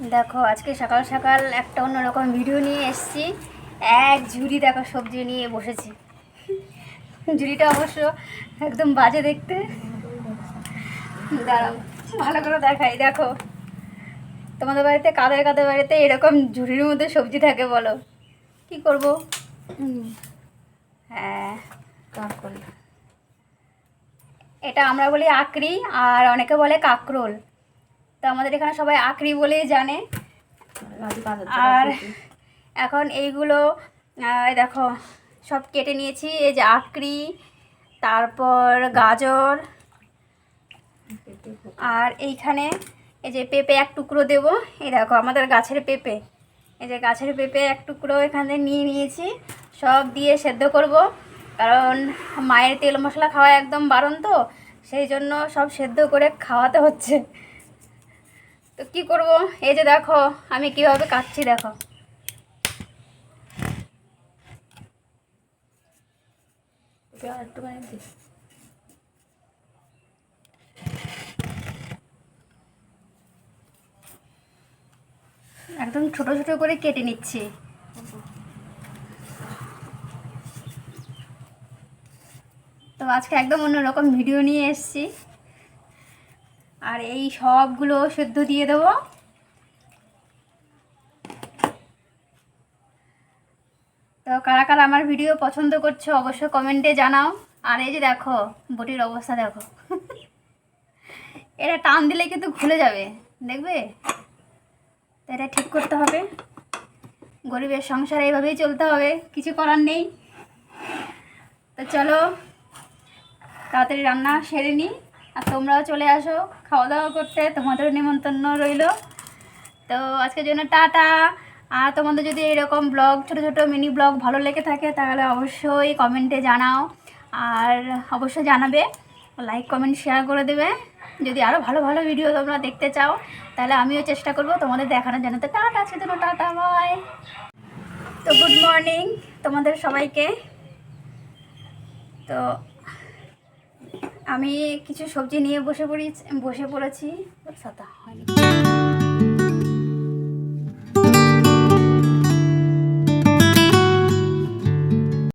দেখো, আজকে সকাল সকাল একটা অন্যরকম ভিডিও নিয়ে এসেছি। এক ঝুড়ি দেখো, সবজি নিয়ে বসেছি। ঝুড়িটা অবশ্য একদম বাজে দেখতে। দাঁড়াও, ভালো করে দেখাই, দেখো। তোমাদের বাড়িতে, কাদের কাদের বাড়িতে এরকম ঝুড়ির মধ্যে সবজি থাকে বলো? কি করব? হ্যাঁ এটা আমরা বলি আকরি আর অনেকে বলে কাকরোল। তো আমাদের এখানে সবাই আকরি বলেই জানে। আর এখন এইগুলো দেখো, সব কেটে নিয়েছি। এই যে আকরি তারপর গাজর, আর এইখানে এই যে পেঁপে এক টুকরো দেব। এই দেখো, আমাদের গাছের পেঁপে। এই যে গাছের পেঁপে এক টুকরো এখানে নিয়ে নিয়েছি। সব দিয়ে সেদ্ধ করব। কারণ মায়ের তেল মশলা খাওয়া একদম বারণ তো, সেই জন্য সব সেদ্ধ করে খাওয়াতে হচ্ছে। তো কি করব? এই যে দেখো, আমি কীভাবে কাটছি দেখো। একদম ছোট ছোট করে কেটে নিচ্ছি। তো আজকে একদম অন্যরকম ভিডিও নিয়ে এসেছি। আর এই সবগুলো সেদ্ধ দিয়ে দেবো। তো কারা কারা আমার ভিডিও পছন্দ করছ অবশ্যই কমেন্টে জানাও। আর এই যে দেখো, বটির অবস্থা দেখো। এটা টান দিলে কিন্তু খুলে যাবে, দেখবে? তো এটা ঠিক করতে হবে। গরিবের সংসার এইভাবেই চলতে হবে, কিছু করার নেই। তো চলো, তাড়াতাড়ি রান্না সেরে নিই আর তোমরাও চলে আসো খাওয়া দাওয়া করতে, তোমাদেরও নিমন্ত্রণ রইল। তো আজকের জন্য টাটা। আর তোমাদের যদি এরকম ব্লগ ছোট ছোট মিনি ব্লগ ভালো লেগে থাকে, তাহলে অবশ্যই কমেন্টে জানাও। আর অবশ্যই জানাবে লাইক কমেন্ট শেয়ার করে দেবে। যদি আরও ভালো ভালো ভিডিও তোমরা দেখতে চাও, তাহলে আমিও চেষ্টা করব তোমাদের দেখানোর জন্য। তো টাটা, আজকের জন্য টাটা বাই তো গুড মর্নিং তোমাদের সবাইকে। তো আমি কিছু সবজি নিয়ে বসে পড়ি বসে পড়েছি ছাতা হয়নি।